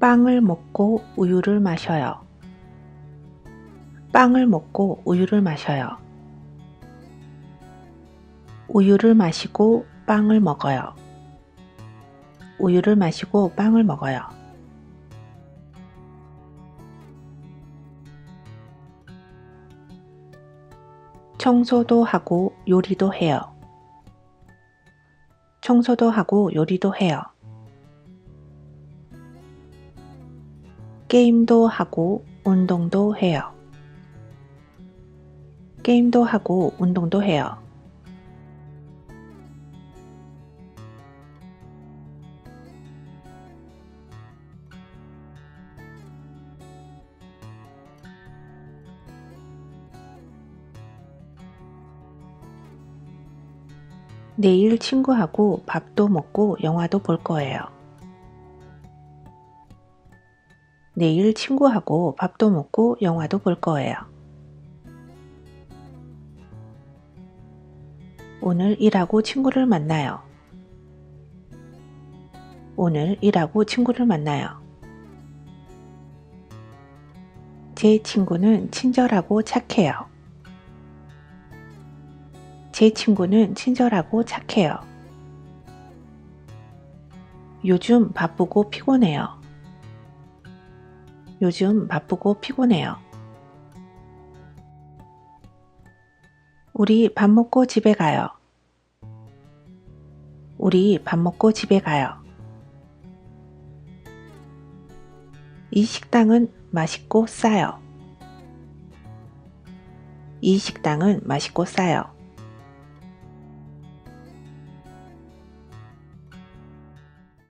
빵을 먹고 우유를 마셔요. 빵을 먹고 우유를 마셔요. 우유를 마시고 빵을 먹어요. 우유를 마시고 빵을 먹어요. 청소도 하고 요리도 해요. 청소도 하고 요리도 해요. 게임도 하고 운동도 해요. 게임도 하고 운동도 해요. 내일 친구하고 밥도 먹고 영화도 볼 거예요. 내일 친구하고 밥도 먹고 영화도 볼 거예요. 오늘 일하고 친구를 만나요. 오늘 일하고 친구를 만나요. 제 친구는 친절하고 착해요. 제 친구는 친절하고 착해요. 요즘 바쁘고 피곤해요. 요즘 바쁘고 피곤해요. 우리 밥 먹고 집에 가요. 우리 밥 먹고 집에 가요. 이 식당은 맛있고 싸요. 이 식당은 맛있고 싸요.